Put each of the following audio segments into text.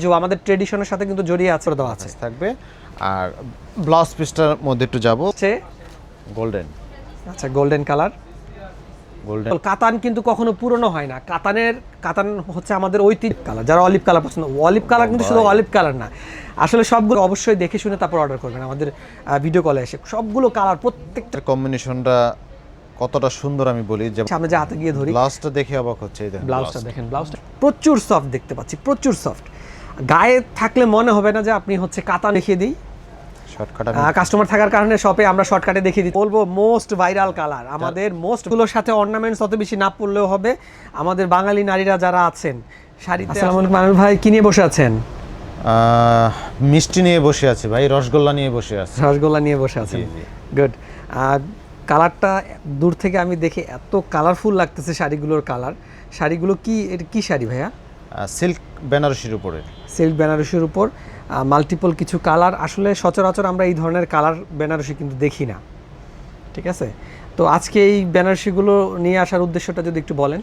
যে আমাদের ট্রেডিশনের সাথে কিন্তু জড়িয়ে আছে দেওয়া আছে। থাকবে। আর ব্লাউজ পিসটার মধ্যে একটু যাব। হচ্ছে? গোল্ডেন আচ্ছা গোল্ডেন কালার গোল্ডেন কাতান কিন্তু কখনো পুরনো হয় না। কাতানের কাতান হচ্ছে আমাদের ঐতিহ্য কালার যারা অলিভ কালার পছন্দ অলিভ কালার কিন্তু শুধু অলিভ কালার না। আসলে সবগুলো অবশ্যই দেখে শুনে তারপর অর্ডার করবেন। আমাদের ভিডিও কলে এসে সবগুলো কালার প্রত্যেকটা কম্বিনেশনটা কতটা সুন্দর আমি বলি যে সামনে যে হাতে গিয়ে ধরি। ব্লাউজটা দেখে অবাক হচ্ছে ব্লাউজটা দেখেন ব্লাউজটা প্রচুর সফট দেখতে পাচ্ছি প্রচুর সফট গায়ে থাকলে মনে হবে না যে আপনি হচ্ছে কাতা দেখিয়ে দিই। কাস্টমার থাকার কারণে শপে আমরা শর্টকাটে দেখিয়ে দিই। বলব মোস্ট ভাইরাল কালার আমাদের মোস্টগুলোর সাথে অর্নামেন্টস অত বেশি না পড়লেও হবে। আমাদের বাঙালি নারীরা যারা আছেন শাড়িতে আসসালামু আলাইকুম। মানুষ ভাই কি নিয়ে বসে আছেন? মিষ্টি নিয়ে বসে আছে ভাই রসগোল্লা নিয়ে বসে আছে। রসগোল্লা নিয়ে বসে আছেন। জি। গুড কালারটা দূর থেকে আমি দেখে এত কালারফুল লাগতেছে শাড়িগুলোর কালার শাড়িগুলো কি এটা কি শাড়ি ভাইয়া? সিল্ক বেনারসির উপরে। সিল্ক বেনারসির উপর মাল্টিপল কিছু কালার আসলে সচরাচর আমরা এই ধরনের কালার বেনারসি কিন্তু দেখি না। ঠিক আছে? তো আজকে এই বেনারসিগুলো নিয়ে আসার উদ্দেশ্যটা যদি একটু বলেন।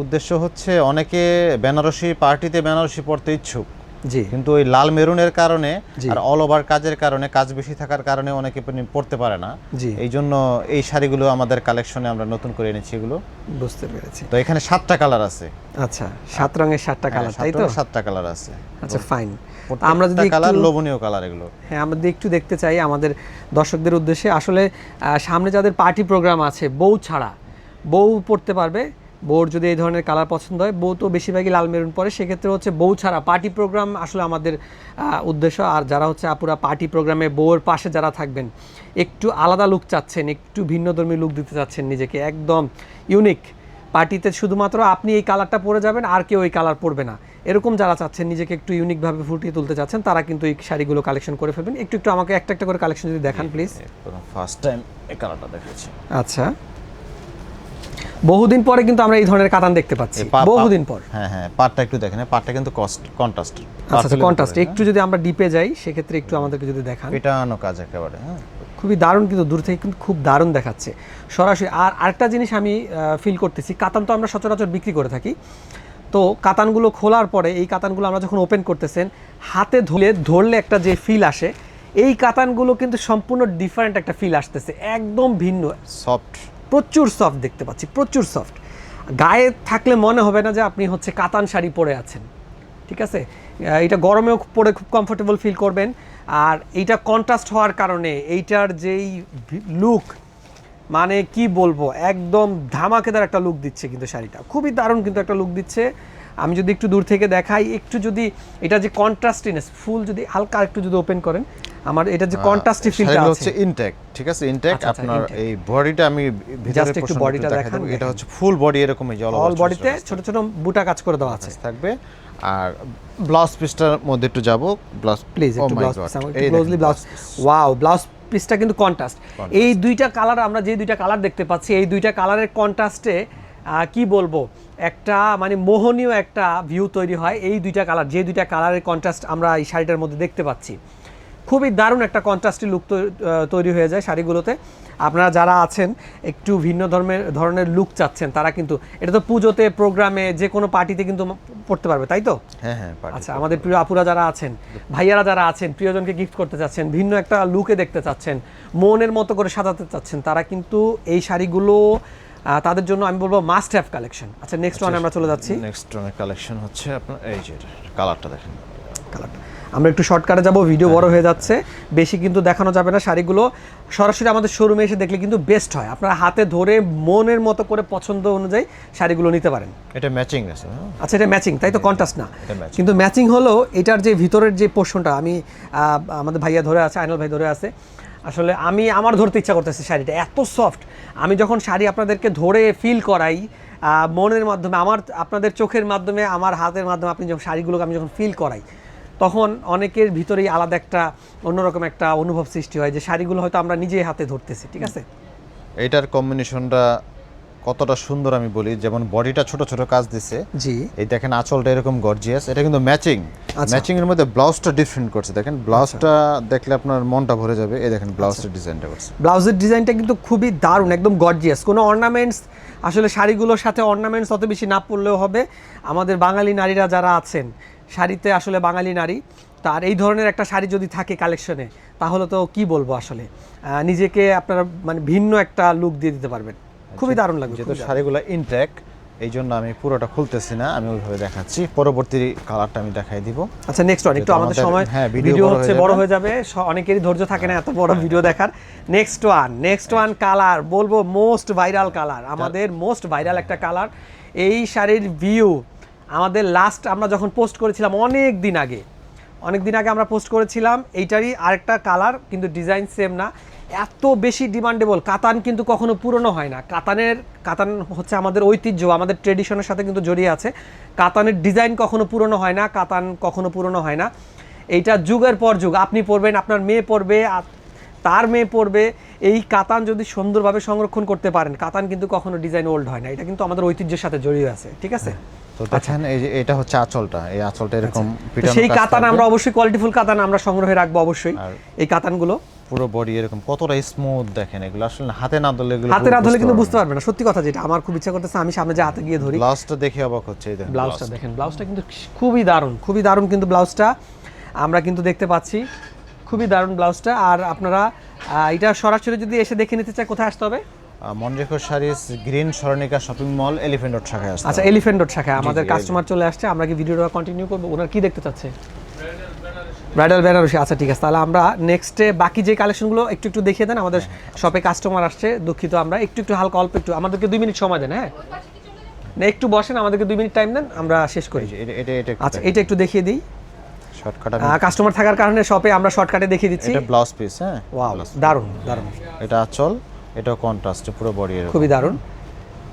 উদ্দেশ্য হচ্ছে অনেকে বেনারসি পার্টিতে বেনারসি পড়তে ইচ্ছুক। জি। কিন্তু ওই লাল মেরুনের কারণে আর অল ওভার কাজের কারণে কাজ বেশি থাকার কারণে অনেকে পড়তে পারে না। জি। এই জন্য এই শাড়িগুলো আমাদের কালেকশনে আমরা নতুন করে এনেছি এগুলো। বুঝতে পেরেছি। তো এখানে সাতটা কালার আছে। আচ্ছা সাত রঙের সাতটা কালার হ্যাঁ, তাই তো? সাতটা কালার আছে। আচ্ছা ফাইন আমরা যদি কালার লোভনীয় কালার এগুলো। হ্যাঁ আমরা একটু দেখতে চাই আমাদের দর্শকদের উদ্দেশ্যে আসলে সামনে যাদের পার্টি প্রোগ্রাম আছে বউ ছাড়া বউ পড়তে পারবে বউর যদি এই ধরনের কালার পছন্দ হয় বউ তো বেশিরভাগই লাল মেরুন পরে সেক্ষেত্রে হচ্ছে বউ ছাড়া পার্টি প্রোগ্রাম আসলে আমাদের উদ্দেশ্য। আর যারা হচ্ছে আপুরা পার্টি প্রোগ্রামে বউয়ের পাশে যারা থাকবেন একটু আলাদা লুক চাচ্ছেন একটু ভিন্নধর্মী লুক দিতে চাচ্ছেন নিজেকে একদম ইউনিক। পার্টিতে শুধুমাত্র আপনি এই কালারটা পরে যাবেন আর কেউ এই কালার পরবে না। এরকম যারা চাচ্ছেন নিজেকে একটু ইউনিকভাবে ফুটিয়ে তুলতে চাচ্ছেন তারা কিন্তু এই শাড়িগুলো কালেকশন করে ফেলবেন। একটু একটু আমাকে একটা একটা করে কালেকশন যদি দেখান প্লিজ ফার্স্ট টাইম এই কালারটা দেখাচ্ছি। আচ্ছা। বহুদিন পরে কিন্তু আমরা এই ধরনের কাতান দেখতে পাচ্ছি। বহুদিন পর। হ্যাঁ হ্যাঁ পাটটা একটু দেখেন পাটটা কিন্তু কস্ট কন্ট্রাস্ট আচ্ছা কন্ট্রাস্ট একটু যদি আমরা ডিপে যাই সেক্ষেত্রে একটু আমাদেরকে যদি দেখান। পেটানো কাজ একেবারে হ্যাঁ। খুবই দারুণ কিন্তু দূর থেকে কিন্তু খুব দারুণ দেখাচ্ছে। সরাসরি আর আরেকটা জিনিস আমি ফিল করতেছি কাতান তো আমরা সচরাচর বিক্রি করে থাকি। তো কাতানগুলো খোলার পরে এই কাতানগুলো আমরা যখন ওপেন করতেছেন হাতে ধুলে ধরলে একটা যে ফিল আসে এই কাতানগুলো কিন্তু সম্পূর্ণ ডিফারেন্ট একটা ফিল আসতেছে একদম ভিন্ন। সফট প্রচুর সফট দেখতে পাচ্ছি, প্রচুর সফট গায়ে থাকলে মনে হবে না যে আপনি হচ্ছে কাতান শাড়ি পরে আছেন, ঠিক আছে? এটা গরমেও পরে খুব কমফোর্টেবল ফিল করবেন। আর এইটা কন্ট্রাস্ট হওয়ার কারণে এইটার যেই লুক মানে কি বলব, একদম ধামাকেদার একটা লুক দিচ্ছে কিন্তু শাড়িটা। খুবই দারুণ কিন্তু একটা লুক দিচ্ছে। আমি যদি একটু দূর থেকে দেখাই একটু যদি এটা যে কন্ট্রাস্টিনেস ফুল যদি হালকা একটু যদি ওপেন করেন আমার এটা যে কন্ট্রাস্টি ফিলটা আছে। হচ্ছে ইনটেক ঠিক আছে? ইনটেক আচ্ছা, আচ্ছা, আপনার এই বডিটা আমি ভিতরে একটু দেখাই দেখান, এটা হচ্ছে ফুল বডি এরকম এই জল অল বডিতে ছোট ছোট বুটা কাজ করে দেওয়া আছে। থাকবে। আর ব্লাউজ পিসটার মধ্যে একটু যাব। ব্লাউজ প্লিজ একটু blouse closely blouse wow blouse পিসটা কিন্তু কন্ট্রাস্ট এই দুইটা কালার আমরা যে দুইটা কালার দেখতে পাচ্ছি এই দুইটা কালারের কন্ট্রাস্টে কি বলব? একটা মানে মোহনীয় একটা ভিউ তৈরি হয় এই দুইটা কালার যে দুইটা কালারের কন্ট্রাস্ট আমরা এই শাড়িটার মধ্যে দেখতে পাচ্ছি। খুবই দারুণ একটা কন্ট্রাস্টি লুক তৈরি হয়ে যায় শাড়িগুলোতে। আপনারা যারা আছেন একটু ভিন্ন ধর্মের ধরনের লুক চাচ্ছেন তারা কিন্তু এটা তো পুজোতে প্রোগ্রামে যে কোনো পার্টিতে কিন্তু পড়তে পারবে তাই তো? হ্যাঁ হ্যাঁ আচ্ছা আমাদের প্রিয় আপুরা যারা আছেন ভাইয়ারা যারা আছেন প্রিয়জনকে গিফট করতে চাচ্ছেন ভিন্ন একটা লুকে দেখতে চাচ্ছেন মনের মতো করে সাজাতে চাচ্ছেন তারা কিন্তু এই শাড়িগুলো তাদের জন্য আমি বলব মাস্ট হ্যাভ কালেকশন আচ্ছা নেক্সট ওয়ান আমরা চলে যাচ্ছি। নেক্সট রঙের কালেকশন হচ্ছে আপনার এই যে কালারটা দেখেন। কালারটা আমরা একটু শর্টকাটে যাব ভিডিও বড় হয়ে যাচ্ছে। বেশি কিন্তু দেখানো যাবে না শাড়িগুলো। সরাসরি আমাদের শোরুমে এসে দেখলে কিন্তু বেস্ট হয়। আপনারা হাতে ধরে মনের মতো করে পছন্দ অনুযায়ী শাড়িগুলো নিতে পারেন। এটা ম্যাচিং আছে হ্যাঁ? আচ্ছা এটা ম্যাচিং তাই তো কন্ট্রাস্ট না। কিন্তু ম্যাচিং হলো এটার যে ভিতরের যে পোর্শনটা আমি আমাদের ভাইয়া ধরে আছে আইনাল ভাই ধরে আছে। আসলে আমি আমার ধরতে ইচ্ছা করতেছে শাড়িটা, এত সফট আমি যখন শাড়ি আপনাদেরকে ধরে ফিল করাই মনের মাধ্যমে, আমার, আপনাদের চোখের মাধ্যমে, আমার হাতের মাধ্যমে আপনি যখন শাড়িগুলোকে আমি যখন ফিল করাই, তখন অনেকের ভিতরেই আলাদা একটা, অন্যরকম একটা অনুভব সৃষ্টি হয় যে শাড়িগুলো হয়তো আমরা নিজে হাতে ধরতেছি, ঠিক আছে? এটার কম্বিনেশনটা কতটা সুন্দর আমি বলি যেমন বডিটা ছোট ছোট কাজ দিছে। জি। এই দেখেন আঁচলটা এরকম গর্জিয়াস এটা কিন্তু ম্যাচিং আচ্ছা। ম্যাচিং এর মধ্যে ব্লাউজটা ডিফারেন্ট করছে দেখেন ব্লাউজটা দেখলে আপনার মনটা ভরে যাবে এই দেখেন ব্লাউজটা ডিজাইনটা করছে। ব্লাউজের ডিজাইনটা কিন্তু খুবই দারুণ একদম গর্জিয়াস কোনো অর্নামেন্টস আসলে শাড়িগুলোর সাথে অর্নামেন্টস অত বেশি না পড়লেও হবে। আমাদের বাঙালি নারীরা যারা আছেন শাড়িতে আসলে বাঙালি নারী তার এই ধরনের একটা শাড়ি যদি থাকে কালেকশনে তাহলে তো কি বলব আসলে? নিজেকে আপনারা মানে ভিন্ন একটা লুক দিয়ে দিতে পারবেন। খুবই দারুণ লাগবে যেহেতু শাড়িগুলো ইনটেক এই জন্য আমি পুরোটা খুলতেছি না আমি ওইভাবে দেখাচ্ছি। পরবর্তী কালারটা আমি দেখাই দিব। আচ্ছা নেক্সট ওয়ান একটু আমাদের সময় হ্যাঁ, ভিডিও হচ্ছে বড় হয়ে যাবে অনেকেরই ধৈর্য থাকে না এত বড় ভিডিও দেখার। Next one next one colour বলব মোস্ট ভাইরাল কালার আমাদের মোস্ট ভাইরাল একটা কালার এই শাড়ির ভিউ আমাদের লাস্ট আমরা যখন পোস্ট করেছিলাম অনেক দিন আগে অনেক দিন আগে আমরা পোস্ট করেছিলাম এইটারই আরেকটা কালার কিন্তু ডিজাইন সেম না। এত বেশি ডিমান্ডেবল কাতান কিন্তু কখনো পুরনো হয় না। কাতানের কাতান হচ্ছে আমাদের ঐতিহ্য আমাদের ট্রেডিশনের সাথে কিন্তু জড়িয়ে আছে। কাতানের ডিজাইন কখনো পুরনো হয় না কাতান কখনো পুরনো হয় না। এইটা যুগের পর যুগ। আপনি পড়বেন আপনার মেয়ে পড়বে তার মেয়ে পড়বে। এই কাতান যদি সুন্দরভাবে সংরক্ষণ করতে পারেন কাতান কিন্তু কখনো ডিজাইন ওল্ড হয় না। এটা কিন্তু আমাদের ঐতিহ্যের সাথে জড়িয়ে আছে। ঠিক আছে? তো দেখেন এই যে এটা হচ্ছে আঁচলটা। এই আঁচলটা এরকম সেই কাতান আমরা অবশ্যই কোয়ালিটিফুল কাতান আমরা সংগ্রহে রাখব অবশ্যই। এই কাতানগুলো পুরো বডি এরকম কতটা স্মুথ দেখেন? এগুলো আসলে হাতে না ধরলে এগুলো হাতে না ধরলে কিন্তু বুঝতে পারবে না। সত্যি কথা যেটা আমার খুব ইচ্ছা করতেছে আমি সামনে যে হাতে গিয়ে ধরি। ব্লাউজটা দেখে অবাক হচ্ছে এই দেখেন ব্লাউজটা দেখেন ব্লাউজটা কিন্তু খুবই দারুণ খুবই দারুণ কিন্তু ব্লাউজটা আমরা কিন্তু দেখতে পাচ্ছি খুবই দারুণ ব্লাউজটা আর আপনারা এটা সরাসরি যদি এসে দেখে নিতে চায় কোথায় আসতে হবে? Monorekho saris green Saranika shopping mall elephant road শাখায় আচ্ছা এলিফেন্ট রোড শাখায়। আমাদের কাস্টমার চলে আসছে আমরা কি ভিডিওটা কন্টিনিউ করব? ওনার কি দেখতে চাচ্ছে? ব্রাইডাল বেনারসি আচ্ছা ঠিক আছে তাহলে আমরা নেক্সটে বাকি যে কালেকশনগুলো একটু একটু দেখিয়ে দেন আমাদের শপে কাস্টমার আসছে দুঃখিত আমরা একটু একটু হালকা অল্প একটু আমাদেরকে দুই মিনিট সময় দেন হ্যাঁ? না একটু বসেন আমাদেরকে দুই মিনিট টাইম দেন আমরা শেষ করি। এটা এটা এটা আচ্ছা এটা একটু দেখিয়ে দিই। শর্টকাট কাস্টমার থাকার কারণে শপে আমরা শর্টকাটে দেখিয়ে দিচ্ছি। এটা ব্লাউজ পিস হ্যাঁ? ওয়াও দারুণ দারুণ। এটা আঁচল এটা কন্ট্রাস্ট পুরো বডি খুবই দারুণ।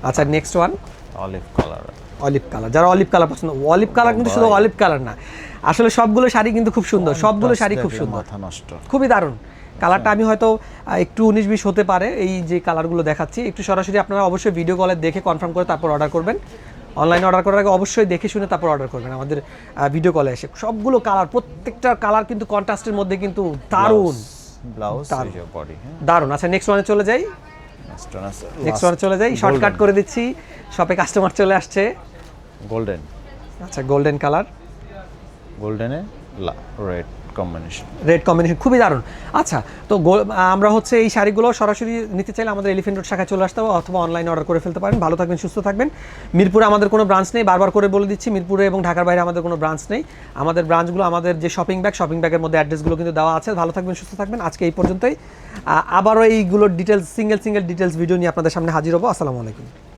আচ্ছা next one olive colour olive colour. যারা অলিভ কালার পছন্দ অলিভ কালার কিন্তু শুধু অলিভ কালার না। আসলে সবগুলো শাড়ি কিন্তু খুব সুন্দর সবগুলো শাড়ি খুব সুন্দর। নষ্ট। খুবই দারুণ। কালারটা আমি হয়তো একটু উনিশ বিশ হতে পারে এই যে কালারগুলো দেখাচ্ছি। একটু সরাসরি আপনারা অবশ্যই ভিডিও কলে দেখে কনফার্ম করে তারপর অর্ডার করবেন। অনলাইনে অর্ডার করার আগে অবশ্যই দেখে শুনে তারপর অর্ডার করবেন আমাদের ভিডিও কলে এসে। সবগুলো কালার প্রত্যেকটা কালার কিন্তু কন্ট্রাস্টের মধ্যে কিন্তু দারুণ। ব্লাউজ হ্যাঁ। দারুণ। আচ্ছা নেক্সট ওয়ানে চলে যাই। নেক্সট ওয়ানে চলে যাই। শর্টকাট করে দিচ্ছি। শপে কাস্টমার চলে আসছে। গোল্ডেন আচ্ছা গোল্ডেন কালার গোল্ডেনে রেড কম্বিনেশন রেড কম্বিনেশন খুবই দারুণ। আচ্ছা তো আমরা হচ্ছে এই শাড়িগুলো সরাসরি নিতে চাইলে আমাদের এলিফেন্ট রোড শাখায় চলে আসতে হবে অথবা অনলাইনে অর্ডার করে ফেলতে পারেন। ভালো থাকবেন সুস্থ থাকবেন। মিরপুরে আমাদের কোনো ব্রাঞ্চ নেই বারবার করে বলে দিচ্ছি মিরপুরে এবং ঢাকার বাইরে আমাদের কোনো ব্রাঞ্চ নেই। আমাদের ব্রাঞ্চগুলো আমাদের যে শপিং ব্যাগ শপিং ব্যাগের মধ্যে অ্যাড্রেসগুলো কিন্তু দেওয়া আছে। ভালো থাকবেন সুস্থ থাকবেন। আজকে এই পর্যন্তই। আবারও এইগুলোর details single single details video নিয়ে আপনাদের সামনে হাজির হব। আসসালামু আলাইকুম।